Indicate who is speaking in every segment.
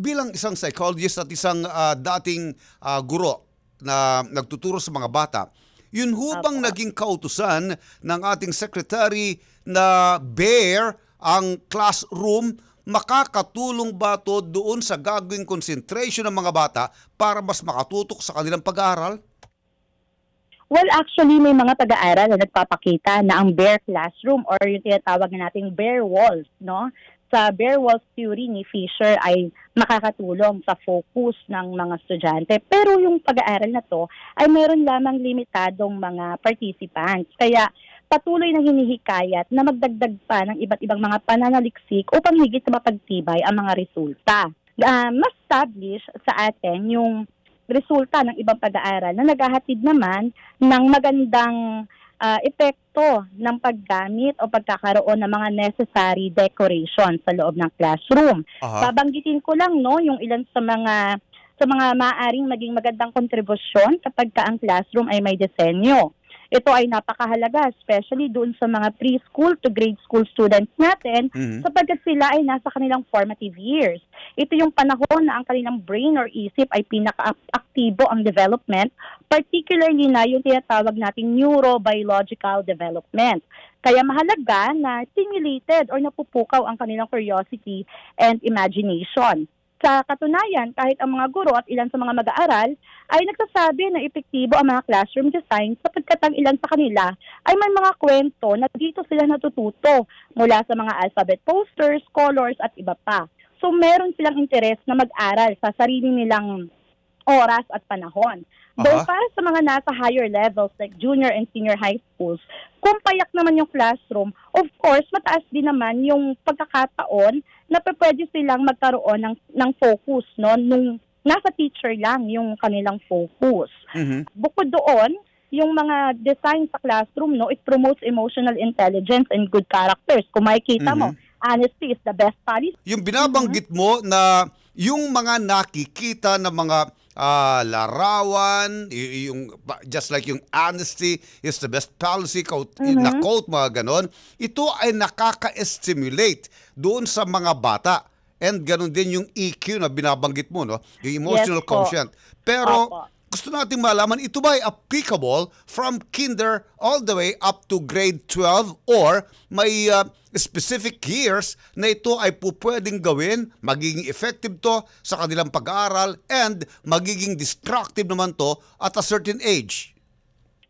Speaker 1: bilang isang psychologist at isang ah, dating ah, guro na nagtuturo sa mga bata, yun ho bang naging kautusan ng ating secretary na bear ang classroom? Makakatulong ba to doon sa gagawing concentration ng mga bata para mas makatutok sa kanilang pag-aaral?
Speaker 2: Well, actually, may mga pag-aaral na nagpapakita na ang bare classroom or yung tinatawag na nating bare walls, no? Sa bare walls theory ni Fisher ay makakatulong sa focus ng mga estudyante. Pero yung pag-aaral na to ay meron lamang limitadong mga participants. Kaya patuloy na hinihikayat na magdagdag pa ng iba't ibang mga pananaliksik upang higit na mapagtibay ang mga resulta. Uh, mas establish sa atin yung resulta ng ibang pag-aaral na naghahatid naman ng magandang ah, epekto ng paggamit o pagkakaroon ng mga necessary decoration sa loob ng classroom.
Speaker 1: Aha.
Speaker 2: Babanggitin ko lang no yung ilan sa mga sa mga maaaring maging magandang kontribusyon kapag ka ang classroom ay may disenyo. Ito ay napakahalaga, especially doon sa mga preschool to grade school students natin
Speaker 1: Mhm.
Speaker 2: sapagkat sila ay nasa kanilang formative years. Ito yung panahon na ang kanilang brain or isip ay pinaka-aktibo ang development, particularly na yung tinatawag nating neurobiological development. Kaya mahalaga na stimulated or napupukaw ang kanilang curiosity and imagination. Sa katunayan, kahit ang mga guro at ilan sa mga mag-aaral ay nagsasabi na epektibo ang mga classroom design sapagkat ang ilan sa kanila ay may mga kwento na dito sila natututo mula sa mga alphabet posters, colors at iba pa. So meron silang interes na mag-aral sa sarili nilang oras at panahon. Though
Speaker 1: Aha.
Speaker 2: para sa mga nasa higher levels like junior and senior high schools, kung payak naman yung classroom, of course, mataas din naman yung pagkakataon na pwede silang magkaroon ng, ng focus, no? Nung nasa teacher lang yung kanilang focus.
Speaker 1: Mhm.
Speaker 2: Bukod doon, yung mga design sa classroom, no, it promotes emotional intelligence and good characters. Kung makikita mo, honesty is the best policy.
Speaker 1: Yung binabanggit mo na yung mga nakikita na mga ah, larawan, yung just like yung honesty is the best policy quote, na quote mga ganon, ito ay nakaka-stimulate doon sa mga bata. And ganon din yung EQ na binabanggit mo, no? Yung emotional
Speaker 2: Yes po.
Speaker 1: quotient. Pero
Speaker 2: Opo.
Speaker 1: Gusto nating malaman, ito ba ay applicable from kinder all the way up to grade 12 or may uh, specific years na ito ay po pwedeng gawin, magiging effective to sa kanilang pag-aaral and magiging destructive naman to at a certain age.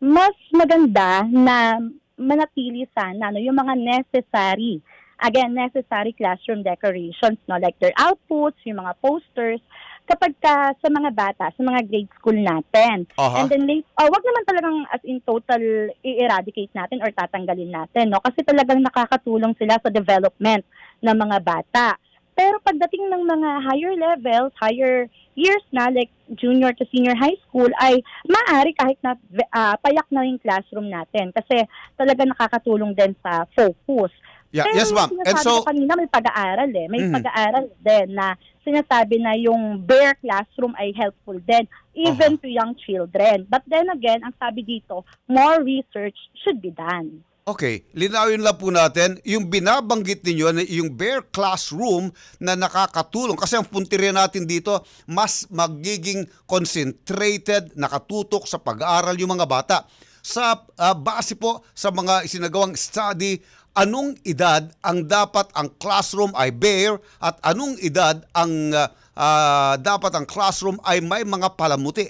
Speaker 2: mas maganda na manatili sana no, yung mga necessary again necessary classroom decorations no? Like their outputs yung mga posters. Kapag ka sa mga bata sa mga grade school natin.
Speaker 1: Aha.
Speaker 2: and then late oh, wag naman talagang as in total i-eradicate natin or tatanggalin natin no? Kasi talagang nakakatulong sila sa development ng mga bata. Pero pagdating ng mga higher levels, higher years na, like junior to senior high school, ay maaari kahit na ah, payak na yung classroom natin. Kasi talaga nakakatulong din sa focus.
Speaker 1: Yeah,
Speaker 2: Pero
Speaker 1: yes ma'am. And so
Speaker 2: kanina may pag-aaral eh. May
Speaker 1: Mhm.
Speaker 2: pag-aaral din na sinasabi na yung bare classroom ay helpful din even to young children. But then again, ang sabi dito, more research should be done.
Speaker 1: Okay, linawin lang po natin, yung binabanggit ninyo na yung bare classroom na nakakatulong kasi ang puntirya natin dito, mas magiging concentrated, nakatutok sa pag-aaral yung mga bata. Sa ah, base po sa mga isinagawang study, anong edad ang dapat ang classroom ay bare at anong edad ang ah, ah, dapat ang classroom ay may mga palamuti?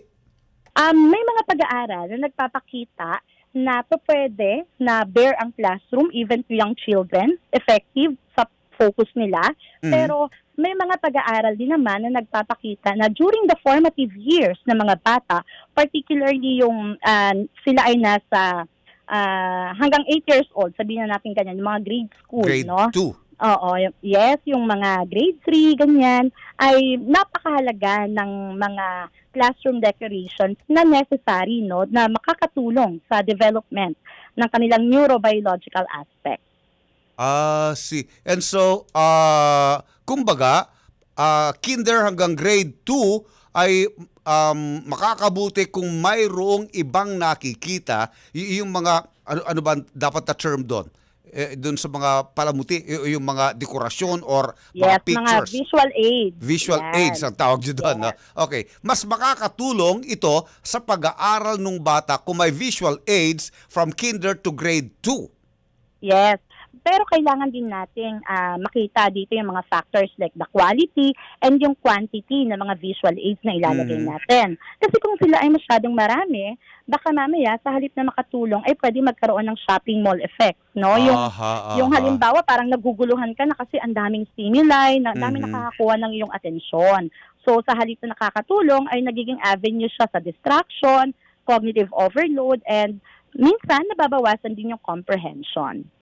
Speaker 2: Um, may mga pag-aaral na nagpapakita na po pwede na bare ang classroom even to young children, effective sa focus nila.
Speaker 1: Mhm.
Speaker 2: Pero may mga pag-aaral din naman na nagpapakita na during the formative years ng mga bata, particularly yung ah, sila ay nasa ah, hanggang 8 years old, sabihin na natin ganyan, yung mga grade school,
Speaker 1: Grade
Speaker 2: no?
Speaker 1: 2.
Speaker 2: Oo, yes, yung mga grade 3, ganyan, ay napakahalaga ng mga classroom decorations na necessary, no, na makakatulong sa development ng kanilang neurobiological aspect.
Speaker 1: Ah, see. And so, ah, kumbaga, ah, kinder hanggang grade 2 ay um, makakabuti kung mayroong ibang nakikita, yung mga, ano, ano ba dapat na term doon? eh, dun sa mga palamuti, yung mga dekorasyon or
Speaker 2: Yes,
Speaker 1: mga pictures.
Speaker 2: mga visual aids.
Speaker 1: Visual
Speaker 2: Yan.
Speaker 1: aids ang tawag nyo doon.
Speaker 2: Yes.
Speaker 1: no? Okay. Mas makakatulong ito sa pag-aaral ng bata kung may visual aids from kinder to grade 2.
Speaker 2: Yes. Pero kailangan din nating ah, makita dito yung mga factors like the quality and yung quantity ng mga visual aids na ilalagay
Speaker 1: Mhm.
Speaker 2: natin. Kasi kung sila ay masyadong marami, baka mamaya sa halip na makatulong ay pwede magkaroon ng shopping mall effect, no? Yung
Speaker 1: Aha,
Speaker 2: yung
Speaker 1: aha.
Speaker 2: halimbawa parang naguguluhan ka na kasi ang daming stimuli, na ang daming
Speaker 1: Mhm.
Speaker 2: nakakakuha ng iyong atensyon. So sa halip na nakakatulong ay nagiging avenue siya sa distraction, cognitive overload and minsan nababawasan din yung comprehension.